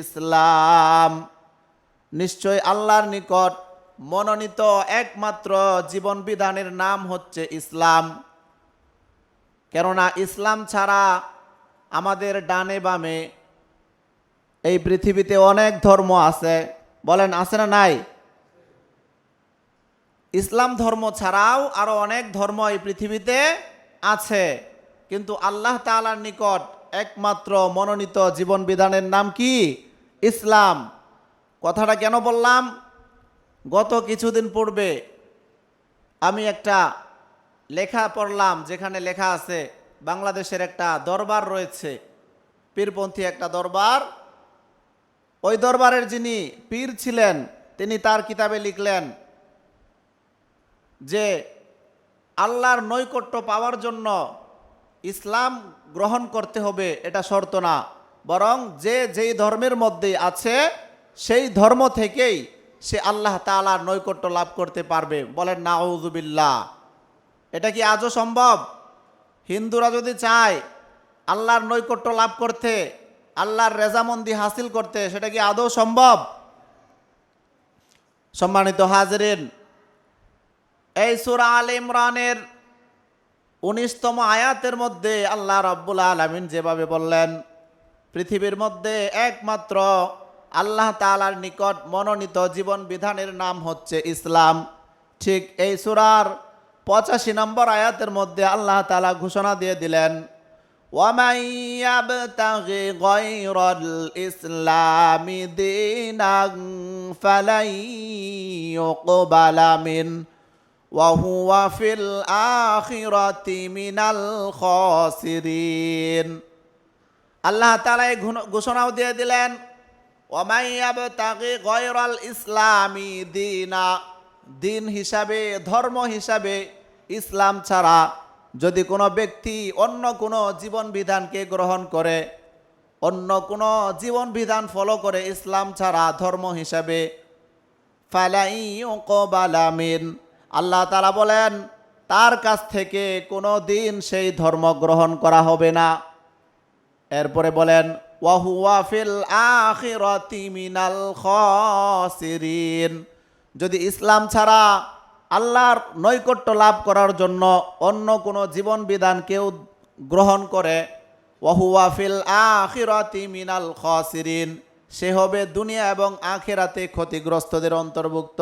ইসলাম। নিশ্চয় আল্লাহর নিকট মনোনীত একমাত্র জীবন বিধানের নাম হচ্ছে ইসলাম। কেননা ইসলাম ছাড়া আমাদের ডানে বামে এই পৃথিবীতে অনেক ধর্ম আছে। বলেন, আছে না নাই? ইসলাম ধর্ম ছাড়াও আরও অনেক ধর্ম এই পৃথিবীতে আছে। কিন্তু আল্লাহ তাআলার নিকট একমাত্র মনোনীত জীবন বিধানের নাম কি? ইসলাম। কথাটা কেন বললাম? গত কিছুদিন পূর্বে আমি একটা লেখা পড়লাম যেখানে লেখা আছে, বাংলাদেশের একটা দরবার রয়েছে, পীরপন্থী একটা দরবার। ওই দরবারের যিনি পীর ছিলেন, তিনি তার কিতাবে লিখলেন যে, আল্লাহর নৈকট্য পাওয়ার জন্য ইসলাম গ্রহণ করতে হবে, এটা শর্ত না। বরং যে যেই ধর্মের মধ্যে আছে, সেই ধর্ম থেকেই সে আল্লাহ তাআলার নৈকট্য লাভ করতে পারবে। বলেন না নাউজুবিল্লাহ এটা কি আজও সম্ভব? হিন্দুরা যদি চায় আল্লাহর নৈকট্য লাভ করতে, আল্লাহর রেজামন্দি হাসিল করতে, সেটা কি আদৌ সম্ভব? সম্মানিত হাজরিন, এই সুরা আল ইমরানের উনিশতম আয়াতের মধ্যে আল্লাহ রব্বুল আলমিন যেভাবে বললেন পৃথিবীর মধ্যে একমাত্র আল্লাহ তাআলার নিকট মনোনীত জীবন বিধানের নাম হচ্ছে ইসলাম ঠিক এই সুরার পঁচাশি নম্বর আয়াতের মধ্যে আল্লাহ তাআলা ঘোষণা দিয়ে দিলেন ومن يبتغ غير الإسلام دينا فلن يقبل منه وهو في الآخرة من الخاسرين আল্লাহ তাআলা এই ঘোষ- ঘোষণাও দিয়ে দিলেন ওমাইয়াবতাগি গয়রাল ইসলামী দিনা দিন হিসাবে ধর্ম হিসাবে ইসলাম ছাড়া যদি কোনো ব্যক্তি অন্য কোনো জীবন বিধানকে গ্রহণ করে অন্য কোনো জীবন বিধান ফলো করে ইসলাম ছাড়া ধর্ম হিসাবে ফালাই বালামিন আল্লাহ তালা বলেন, তার কাছ থেকে কোনো দিন সেই ধর্ম গ্রহণ করা হবে না। এরপরে বলেন, ওয়াহুয়া ফিল আখিরাতি মিনাল খাসিরিন। যদি ইসলাম ছাড়া আল্লাহর নৈকট্য লাভ করার জন্য অন্য কোনো জীবন বিধান কেউ গ্রহণ করে, ওয়াহুয়া ফিল আখিরাতি মিনাল খাসিরিন, সে হবে দুনিয়া এবং আখেরাতে ক্ষতিগ্রস্তদের অন্তর্ভুক্ত।